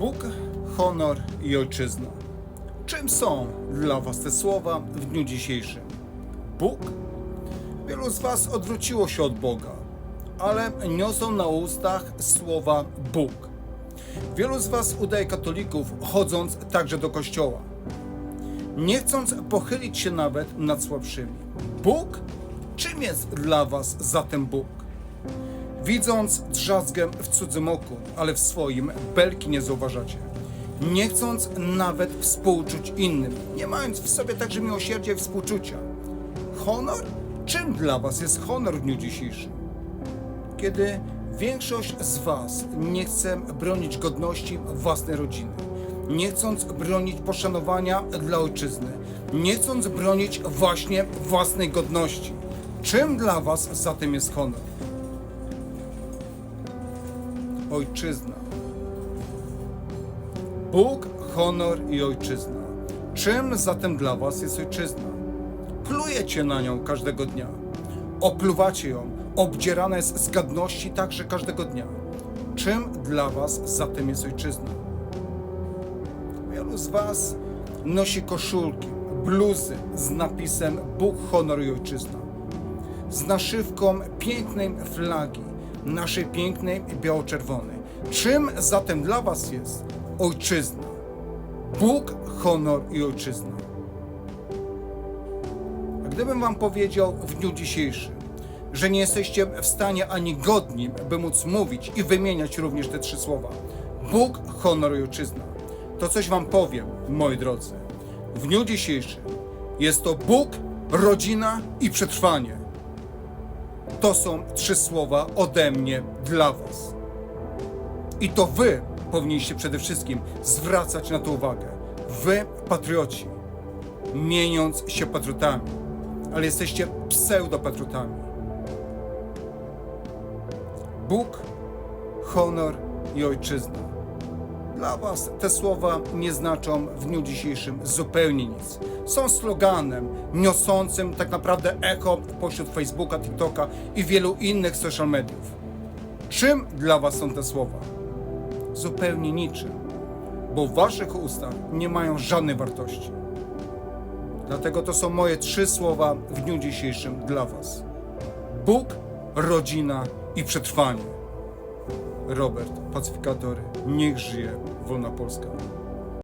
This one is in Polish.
Bóg, honor i ojczyzna. Czym są dla Was te słowa w dniu dzisiejszym? Bóg? Wielu z Was odwróciło się od Boga, ale niosą na ustach słowa Bóg. Wielu z Was udaje katolików, chodząc także do kościoła, nie chcąc pochylić się nawet nad słabszymi. Bóg? Czym jest dla Was zatem Bóg? Widząc drzazgę w cudzym oku, ale w swoim belki nie zauważacie. Nie chcąc nawet współczuć innym, nie mając w sobie także miłosierdzia i współczucia. Honor? Czym dla Was jest honor w dniu dzisiejszym? Kiedy większość z Was nie chce bronić godności własnej rodziny, nie chcąc bronić poszanowania dla ojczyzny, nie chcąc bronić właśnie własnej godności. Czym dla Was zatem jest honor? Ojczyzna. Bóg, honor i ojczyzna. Czym zatem dla Was jest ojczyzna? Plujecie na nią każdego dnia. Opluwacie ją. Obdzierana jest z gadności także każdego dnia. Czym dla Was zatem jest ojczyzna? Wielu z Was nosi koszulki, bluzy z napisem Bóg, honor i ojczyzna. Z naszywką pięknej flagi, naszej pięknej biało-czerwonej. Czym zatem dla Was jest ojczyzna? Bóg, honor i ojczyzna. A gdybym Wam powiedział w dniu dzisiejszym, że nie jesteście w stanie ani godni, by móc mówić i wymieniać również te trzy słowa Bóg, honor i ojczyzna, to coś Wam powiem, moi drodzy. W dniu dzisiejszym jest to Bóg, rodzina i przetrwanie. To są trzy słowa ode mnie dla Was. I to Wy powinniście przede wszystkim zwracać na to uwagę. Wy, patrioci, mieniąc się patriotami, ale jesteście pseudopatriotami. Bóg, honor i ojczyzna. Dla Was te słowa nie znaczą w dniu dzisiejszym zupełnie nic. Są sloganem niosącym tak naprawdę echo pośród Facebooka, TikToka i wielu innych social mediów. Czym dla Was są te słowa? Zupełnie niczym, bo w Waszych ustach nie mają żadnej wartości. Dlatego to są moje trzy słowa w dniu dzisiejszym dla Was: Bóg, rodzina i przetrwanie. Robert, pacyfikator, niech żyje wolna Polska.